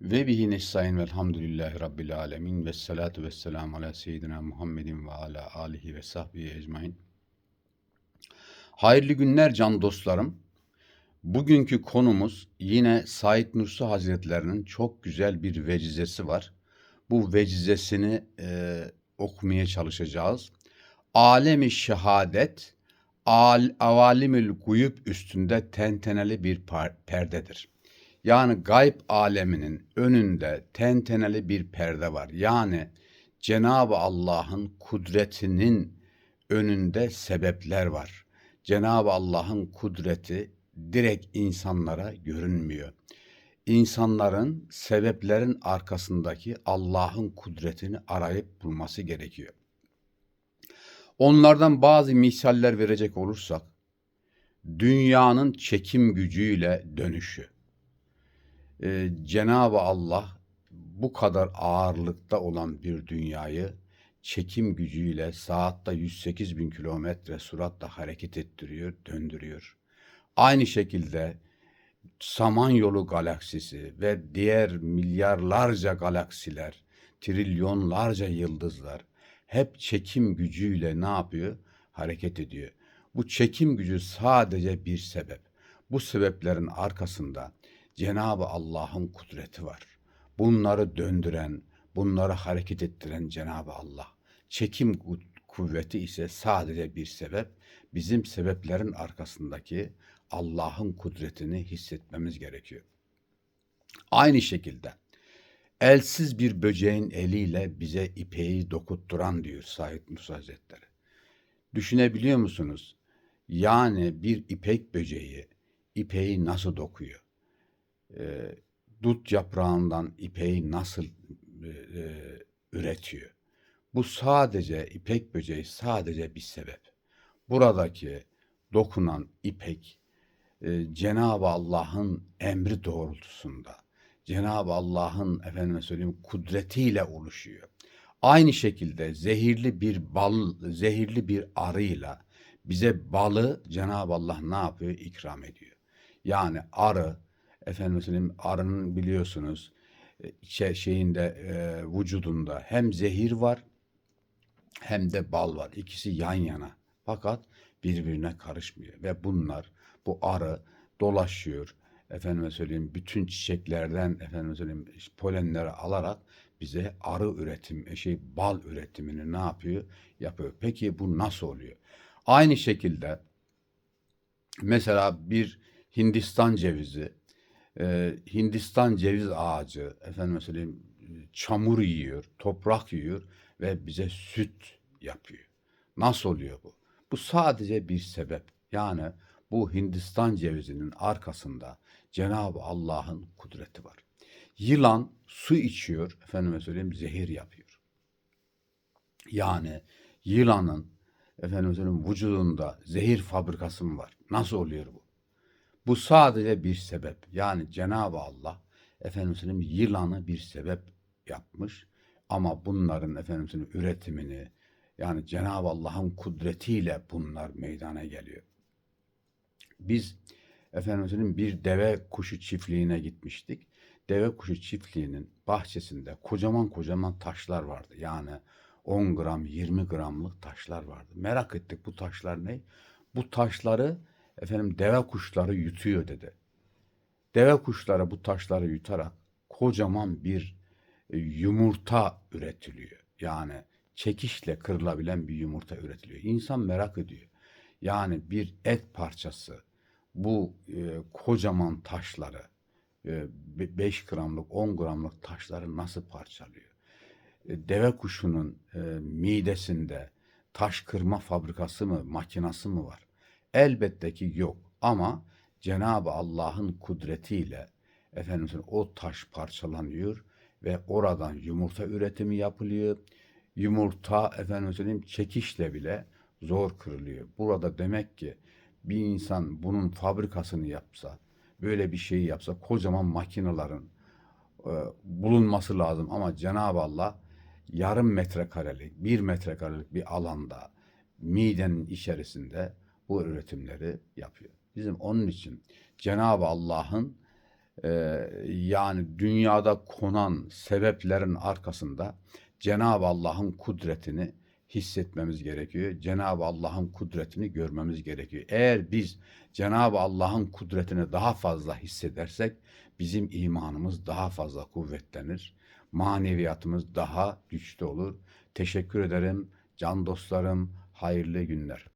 Ve bihi nestaîn velhamdülillahi rabbil alemin ve salatu ve selamu ala seyyidina Muhammedin ve ala alihi ve sahbihi ecmain. Hayırlı günler can dostlarım. Bugünkü konumuz yine Said Nursi Hazretlerinin çok güzel bir vecizesi var. Bu vecizesini e, okumaya çalışacağız. Alemi şehadet, al, avalimül guyub üstünde tenteneli bir par- perdedir. Yani gayb aleminin önünde tenteneli bir perde var. Yani Cenab-ı Allah'ın kudretinin önünde sebepler var. Cenab-ı Allah'ın kudreti direkt insanlara görünmüyor. İnsanların sebeplerin arkasındaki Allah'ın kudretini arayıp bulması gerekiyor. Onlardan bazı misaller verecek olursak, dünyanın çekim gücüyle dönüşü. Ee, Cenab-ı Allah bu kadar ağırlıkta olan bir dünyayı çekim gücüyle saatte 108 bin kilometre süratle hareket ettiriyor, döndürüyor. Aynı şekilde Samanyolu galaksisi ve diğer milyarlarca galaksiler, trilyonlarca yıldızlar hep çekim gücüyle ne yapıyor? Hareket ediyor. Bu çekim gücü sadece bir sebep. Bu sebeplerin arkasında Cenab-ı Allah'ın kudreti var. Bunları döndüren, bunları hareket ettiren Cenab-ı Allah. Çekim ku- kuvveti ise sadece bir sebep. Bizim sebeplerin arkasındaki Allah'ın kudretini hissetmemiz gerekiyor. Aynı şekilde elsiz bir böceğin eliyle bize ipeği dokutturan diyor Said Nursi Hazretleri. Düşünebiliyor musunuz? Yani bir ipek böceği ipeği nasıl dokuyor? Ee, dut yaprağından ipeği nasıl e, e, üretiyor? Bu sadece ipek böceği sadece bir sebep. Buradaki dokunan ipek e, Cenab-ı Allah'ın emri doğrultusunda, Cenab-ı Allah'ın efendime söyleyeyim kudretiyle oluşuyor. Aynı şekilde zehirli bir bal, zehirli bir arıyla bize balı Cenab-ı Allah ne yapıyor? İkram ediyor. Yani arı, efendim söyleyeyim arının biliyorsunuz e, şey, şeyinde e, vücudunda hem zehir var hem de bal var. İkisi yan yana. Fakat birbirine karışmıyor ve bunlar bu arı dolaşıyor. Efendime söyleyeyim bütün çiçeklerden efendime söyleyeyim polenleri alarak bize arı üretim şey bal üretimini ne yapıyor? Yapıyor. Peki bu nasıl oluyor? Aynı şekilde mesela bir Hindistan cevizi, e, Hindistan ceviz ağacı, efendim söyleyeyim çamur yiyor, toprak yiyor ve bize süt yapıyor. Nasıl oluyor bu? Bu sadece bir sebep. Yani bu Hindistan cevizinin arkasında Cenab-ı Allah'ın kudreti var. Yılan su içiyor, efendime söyleyeyim zehir yapıyor. Yani yılanın efendim söyleyeyim vücudunda zehir fabrikası mı var? Nasıl oluyor bu? Bu sadece bir sebep. Yani Cenab-ı Allah efendim söyleyeyim yılanı bir sebep yapmış. Ama bunların efendim söyleyeyim üretimini yani Cenab-ı Allah'ın kudretiyle bunlar meydana geliyor. Biz efendim söyleyeyim bir deve kuşu çiftliğine gitmiştik. Deve kuşu çiftliğinin bahçesinde kocaman kocaman taşlar vardı. Yani 10 gram 20 gramlık taşlar vardı. Merak ettik bu taşlar ne? Bu taşları efendim deve kuşları yutuyor dedi. Deve kuşları bu taşları yutarak kocaman bir e, yumurta üretiliyor. Yani çekişle kırılabilen bir yumurta üretiliyor. İnsan merak ediyor. Yani bir et parçası bu e, kocaman taşları 5 gramlık 10 gramlık taşları nasıl parçalıyor? E, deve kuşunun e, midesinde taş kırma fabrikası mı, makinası mı var? Elbette ki yok. Ama Cenab-ı Allah'ın kudretiyle efendim o taş parçalanıyor ve oradan yumurta üretimi yapılıyor. Yumurta efendim söyleyeyim çekişle bile zor kırılıyor. Burada demek ki bir insan bunun fabrikasını yapsa, böyle bir şey yapsa kocaman makinelerin e, bulunması lazım ama Cenab-ı Allah yarım metrekarelik, bir metrekarelik bir alanda midenin içerisinde bu üretimleri yapıyor. Bizim onun için Cenab-ı Allah'ın e, yani dünyada konan sebeplerin arkasında Cenab-ı Allah'ın kudretini hissetmemiz gerekiyor. Cenab-ı Allah'ın kudretini görmemiz gerekiyor. Eğer biz Cenab-ı Allah'ın kudretini daha fazla hissedersek bizim imanımız daha fazla kuvvetlenir. Maneviyatımız daha güçlü olur. Teşekkür ederim can dostlarım. Hayırlı günler.